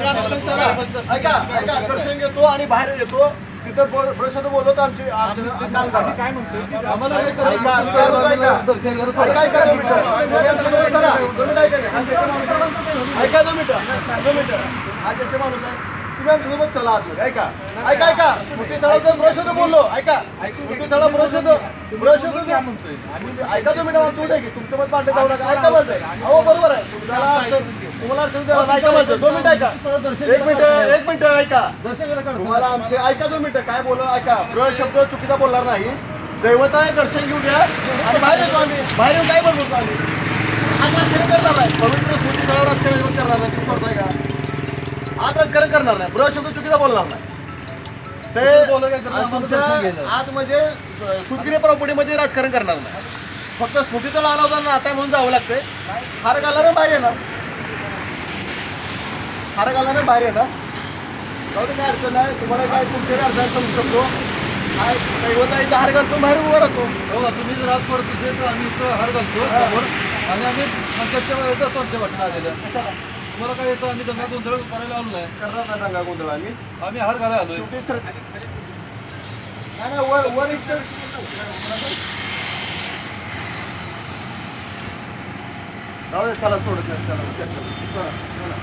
ऐका ऐका दर्शन घेतो आणि बाहेर येतो तिथं बोल प्रशांत बोललो तर आमची काम काय म्हणतो ऐका, दोन मिनिटं. चला. ऐका. ऐका दोन मिनिटं हा त्याचे माणूस आहे तुम्ही आमच्यासोबत चला ऐका ऐका ऐका स्मृती तळाचं प्रश्न बोललो ऐका स्मृती तळा प्रश्न ऐका तुम्ही ना तू दे की तुमचं मत पाठवत जाऊ नका. ऐका माझं अहो बरोबर आहे. तुम्हाला अडचण- तुम्हाला अडचण झालं ना, ऐका माझं दोन मिनिटं ऐका. एक मिनिट एक मिनिट ऐका. तुम्हाला आमचे ऐका दोन मिनिटं. काय बोल ऐका. शब्द चुकीचा बोलणार नाही. दैवत आहे दर्शन घेऊ द्या. आणि बाहेर येतो आम्ही. बाहेर येऊन काय बोलतो आम्ही? पवित्र स्मृती करणार नाही. तू करताय का आज राजकारण करणार नाही. शब्द चुकीचा बोलणार नाही. ते तुमच्या. आत म्हणजे सुतगिरी प्रॉपर्टीमध्ये राजकारण करणार नाही. फक्त स्मृती तळ आला होता ना आता म्हणून जावं लागतंय. हार घालणार बाहेर येणार हार घालणार बाहेर येणार जाऊ दे, काय अडचण नाही. तुम्हाला काय तुमच्या अडचण समजू शकतो. काय दैवत आहे इथं हार घालतो बाहेर उभा राहतो. हो तुम्ही जर तर आम्ही हार घालतो आणि आम्ही पंचायतच्या वेळेचा स्वच्छ आलेलं तुम्हाला काय येतं? आम्ही दंगा गोंधळ करायला आलो नाही करणार नाही दंगा गोंधळ आम्ही. आम्ही हार घालायला शेवटी सर नाही नाही, वर वर जाऊ दे, चला सोडत नाही चला चला चला.